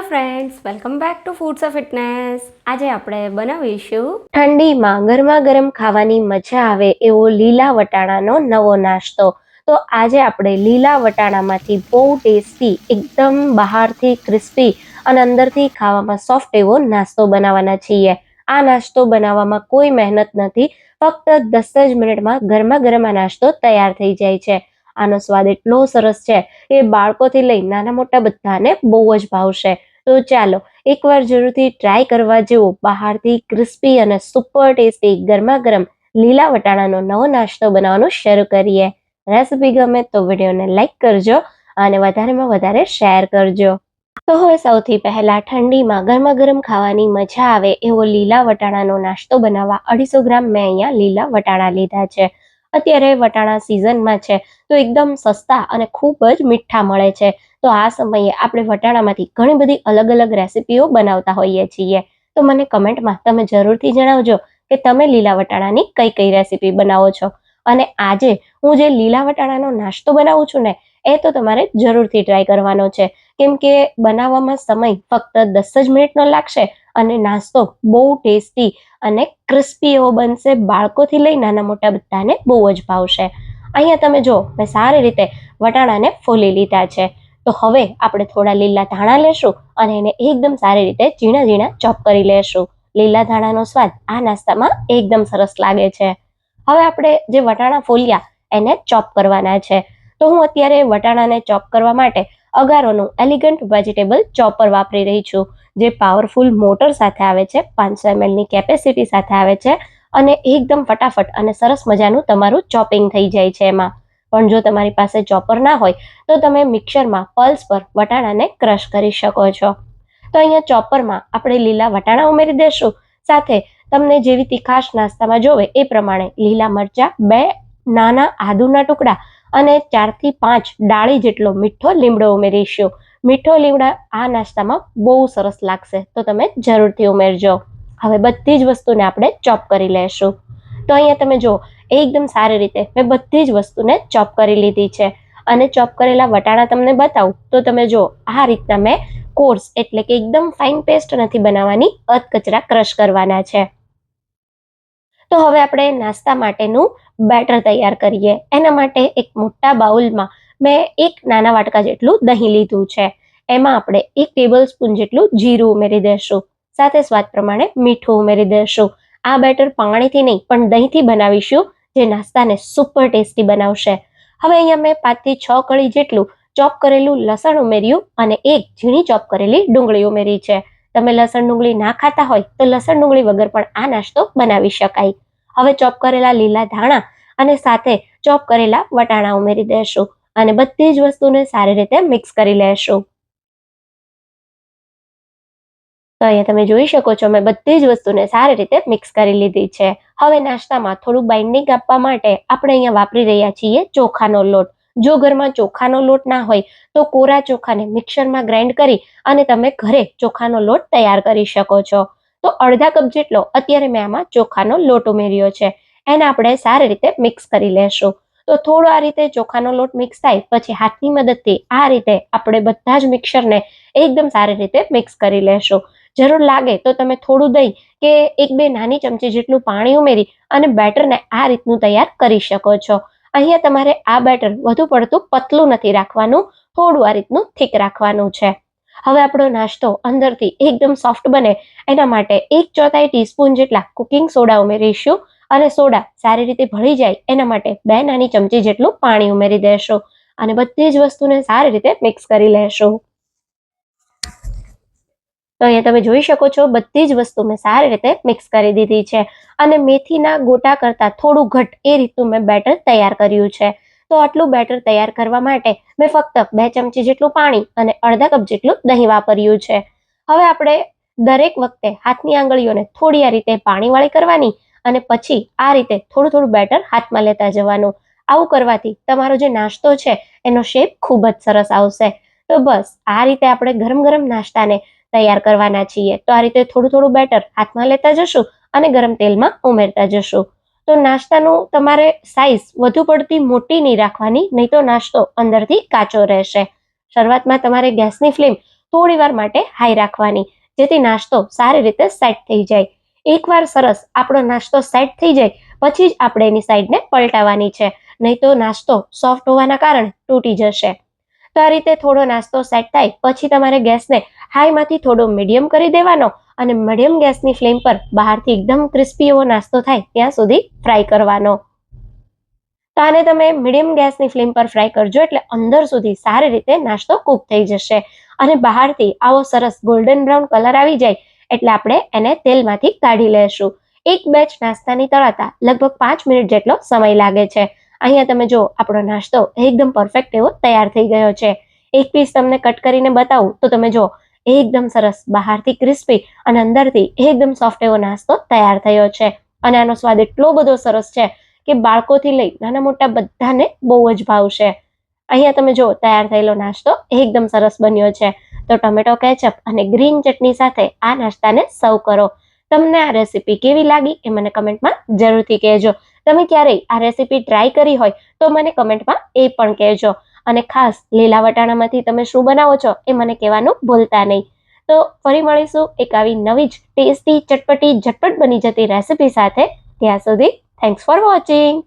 Hello friends welcome back to foods of fitness આજે આપણે બનાવીશું ઠંડીમાં ગરમા ગરમ ખાવાની મજા આવે એવો લીલા વટાણાનો નવો નાસ્તો. તો આજે આપણે લીલા વટાણામાંથી બહુ ટેસ્ટી, એકદમ બહારથી ક્રિસ્પી અને અંદરથી ખાવામાં સોફ્ટ એવો નાસ્તો બનાવવાના છીએ. આ નાસ્તો બનાવવામાં કોઈ મહેનત નથી, ફક્ત દસ જ મિનિટમાં ગરમા ગરમ આ નાસ્તો તૈયાર થઈ જાય છે. આનો સ્વાદ એટલો સરસ છે એ બાળકોથી લઈ નાના મોટા બધાને બહુ જ ભાવશે. તો ચાલો, એકવાર જરૂરથી ટ્રાય કરવા જેવો બહારથી ક્રિસ્પી અને સુપર ટેસ્ટી ગરમા ગરમ લીલા વટાણાનો નવો નાસ્તો બનાવવાનું શરૂ કરીએ. રેસીપી ગમે તો વિડીયોને લાઇક કરજો અને વધારેમાં વધારે શેર કરજો. તો હવે સૌથી પહેલા ઠંડીમાં ગરમા ગરમ ખાવાની મજા આવે એવો લીલા વટાણાનો નાસ્તો બનાવવા અઢીસો ગ્રામ મેં અહીંયા લીલા વટાણા લીધા છે. અત્યારે વટાણા સિઝનમાં છે, તો એકદમ સસ્તા અને ખૂબ જ મીઠા મળે છે. તો આ સમયે આપણે વટાણામાંથી ઘણી બધી અલગ અલગ રેસીપીઓ બનાવતા હોઈએ છીએ. તો મને કમેન્ટમાં તમે જરૂરથી જણાવજો કે તમે લીલા વટાણાની કઈ કઈ રેસીપી બનાવો છો. અને આજે હું જે લીલા વટાણાનો નાસ્તો બનાવું છું ને, એ તો તમારે જરૂરથી ટ્રાય કરવાનો છે. કેમ કે બનાવવામાં સમય ફક્ત દસ જ મિનિટનો લાગશે અને નાસ્તો બહુ ટેસ્ટી અને ક્રિસ્પી એવો બનશે. બાળકોથી લઈ નાના મોટા બધાને બહુ જ ભાવશે. અહીંયા તમે જો, મેં સારી રીતે વટાણાને ફોલી લીધા છે. તો હવે આપણે થોડા લીલા ધાણા લેશું અને એને એકદમ સારી રીતે ઝીણા ઝીણા ચોપ કરી લેશું. લીલા ધાણાનો સ્વાદ આ નાસ્તામાં એકદમ સરસ લાગે છે. હવે આપણે જે વટાણા ફોલ્યા એને ચોપ કરવાના છે. તો હું અત્યારે વટાણાને ચોપ કરવા માટે અગારોનું એલિગન્ટ વેજીટેબલ ચોપર વાપરી રહી છું, જે પાવરફુલ મોટર સાથે આવે છે પાંચસો એમએલની કેપેસિટી સાથે આવે છે અને એકદમ ફટાફટ અને સરસ મજાનું તમારું ચોપિંગ થઈ જાય છે એમાં. પણ જો તમારી પાસે ચોપર ના હોય, તો તમે મિક્સરમાં પલ્સ પર વટાણાને ક્રશ કરી શકો છો. તો અહીંયા ચોપરમાં આપણે લીલા વટાણા ઉમેરી દેશું, સાથે તમને જેવી તીખાશ નાસ્તામાં જોવે એ પ્રમાણે લીલા મરચા બે નાના આદુના ટુકડા અને ચારથી પાંચ ડાળી જેટલો મીઠો લીમડો ઉમેરીશું. મીઠો લીમડા આ નાસ્તામાં બહુ સરસ લાગશે. તો તમે જરૂરથી ઉમેરજો. હવે બધી જ વસ્તુને આપણે ચોપ કરી લેશું. તો અહીંયા તમે જો એકદમ સારી રીતે મેં બધી જ વસ્તુને ચોપ કરી લીધી છે. અને ચોપ કરેલા વટાણા તમને બતાવું. તો તમે જો આ રીતના મેં કોર્સ એટલે કે એકદમ ફાઇન પેસ્ટ નથી બનાવવાની, અધકચરા ક્રશ કરવાના છે. તો હવે આપણે નાસ્તા માટેનું બેટર તૈયાર કરીએ. એના માટે એક મોટા બાઉલમાં મેં એક નાના વાટકા જેટલું દહીં લીધું છે. એમાં આપણે એક ટેબલ સ્પૂન જેટલું જીરું ઉમેરી દેશું. સાથે સ્વાદ પ્રમાણે મીઠું ઉમેરી દેશું. આ બેટર પાણીથી નહીં, પણ દહીંથી બનાવીશું, જે નાસ્તાને સુપર ટેસ્ટી બનાવશે. હવે અહીંયા મેં પાંચથી છ કળી જેટલું ચોપ કરેલું લસણ ઉમેર્યું અને એક ઝીણી ચોપ કરેલી ડુંગળી ઉમેરી છે. તમે લસણ ડુંગળી ના ખાતા હોય તો લસણ ડુંગળી વગર પણ આ નાસ્તો બનાવી શકાય. હવે ચોપ કરેલા લીલા ધાણા અને સાથે ચોપ કરેલા વટાણા ઉમેરી દેશું અને બધી જ વસ્તુને સારી રીતે મિક્સ કરી લેશું. તો અહીંયા તમે જોઈ શકો છો, મેં બધી જ વસ્તુને સારી રીતે મિક્સ કરી લીધી છે. હવે નાસ્તામાં થોડું બાઇન્ડિંગ આપવા માટે આપણે અહીંયા વાપરી રહ્યા છીએ ચોખાનો લોટ. જો ઘરમાં ચોખાનો લોટ ના હોય, તો કોરા ચોખાને મિક્સરમાં ગ્રાઇન્ડ કરી અને તમે ઘરે ચોખાનો લોટ તૈયાર કરી શકો છો. તો અડધા કપ જેટલો અત્યારે મેં આમાં ચોખાનો લોટ ઉમેર્યો છે. એને આપણે સારી રીતે મિક્સ કરી લેશું. તો થોડો આ રીતે ચોખાનો લોટ મિક્સ થાય, પછી હાથની મદદથી આ રીતે આપણે બધા જ મિક્સરને એકદમ સારી રીતે મિક્સ કરી લેશું. જરૂર લાગે તો તમે થોડું દહીં કે એક બે નાની ચમચી જેટલું પાણી ઉમેરી અને બેટરને આ રીતનું તૈયાર કરી શકો છો. અહીંયા તમારે આ બેટર વધુ પડતું પતલું નથી રાખવાનું, થોડું આ રીતનું થીક રાખવાનું છે. હવે આપણો નાસ્તો અંદરથી એકદમ સોફ્ટ બને, એના માટે એક ચોથાઈ ટીસ્પૂન જેટલા કુકિંગ સોડા ઉમેરીશું અને સોડા સારી રીતે ભળી જાય, એના માટે બે નાની ચમચી જેટલું પાણી ઉમેરી દેશું અને બધી જ વસ્તુને સારી રીતે મિક્સ કરી લેશું. તો અહીંયા તમે જોઈ શકો છો, બધી જ વસ્તુ મેં સારી રીતે મિક્સ કરી દીધી છે. અને મેથીના ગોટા કરતાં થોડું ઘટ એ રીતનું મેં બેટર તૈયાર કર્યું છે. તો આટલું બેટર તૈયાર કરવા માટે મેં ફક્ત બે ચમચી જેટલું પાણી અને અડધા કપ જેટલું દહીં વાપર્યું છે. હવે આપણે દરેક વખતે હાથની આંગળીઓને થોડી આ રીતે પાણીવાળી કરવાની અને પછી આ રીતે થોડું થોડું બેટર હાથમાં લેતા જવાનું. આવું કરવાથી તમારો જે નાસ્તો છે, એનો શેપ ખૂબ જ સરસ આવશે. તો બસ, આ રીતે આપણે ગરમ ગરમ નાસ્તાને તૈયાર કરવાના છીએ. તો આ રીતે થોડું થોડું બેટર હાથમાં લેતા જશું અને ગરમ તેલમાં ઉમેરતા જશું. તો નાસ્તાનું તમારે સાઈઝ વધુ પડતી મોટી નહીં રાખવાની, નહીં તો નાસ્તો અંદરથી કાચો રહેશે. શરૂઆતમાં તમારે ગેસની ફ્લેમ થોડી વાર માટે હાઈ રાખવાની, જેથી નાસ્તો સારી રીતે સેટ થઈ જાય. એકવાર સરસ આપણો નાસ્તો સેટ થઈ જાય, પછી જ આપણે એની સાઈડને પલટાવવાની છે. નહીં તો નાસ્તો સોફ્ટ હોવાના કારણે તૂટી જશે. તો આ રીતે થોડો નાસ્તો સેટ થાય. પછી તમારે ગેસને હાઈમાંથી થોડો મીડિયમ કરી દેવાનો અને મીડિયમ ગેસની ફ્લેમ પર બહારથી એકદમ ક્રિસ્પી એવો નાસ્તો થાય ત્યાં સુધી ફ્રાય કરવાનો. તો આને તમે મીડિયમ ગેસની ફ્લેમ પર ફ્રાય કરજો એટલે અંદર સુધી સારી રીતે નાસ્તો કૂક થઈ જશે. અને બહારથી આવો સરસ ગોલ્ડન બ્રાઉન કલર આવી જાય એટલે આપણે એને તેલમાંથી કાઢી લેશું. એક બેચ નાસ્તાની તળાતા લગભગ પાંચ મિનિટ જેટલો સમય લાગે છે. અહીંયા તમે જો, આપણો નાસ્તો એકદમ પરફેક્ટ એવો તૈયાર થઈ ગયો છે. એક પીસ તમને કટ કરીને બતાવું તો તમે જો, એકદમ સરસ, બહારથી ક્રિસ્પી અને અંદરથી એકદમ સોફ્ટ એવો નાસ્તો તૈયાર થયો છે. અને આનો સ્વાદ એટલો બધો સરસ છે કે બાળકોથી લઈ નાના મોટા બધાને બહુ જ ભાવશે. અહીંયા તમે જો, તૈયાર થયેલો નાસ્તો એકદમ સરસ બન્યો છે. તો ટમેટો કેચઅપ અને ગ્રીન ચટણી સાથે આ નાસ્તાને સર્વ કરો. તમને આ રેસીપી કેવી લાગી એ મને કમેન્ટમાં જરૂરથી કહેજો. તમે ક્યારેય આ રેસીપી ટ્રાય કરી હોય તો મને કમેન્ટમાં એ પણ કહેજો. અને ખાસ લીલા વટાણામાંથી તમે શું બનાવો છો એ મને કહેવાનું ભૂલતા નહીં. તો ફરી મળીશું એક આવી નવી જ ટેસ્ટી, ચટપટી, ઝટપટ બની જતી રેસીપી સાથે. ત્યાં સુધી થેન્ક્સ ફોર વોચિંગ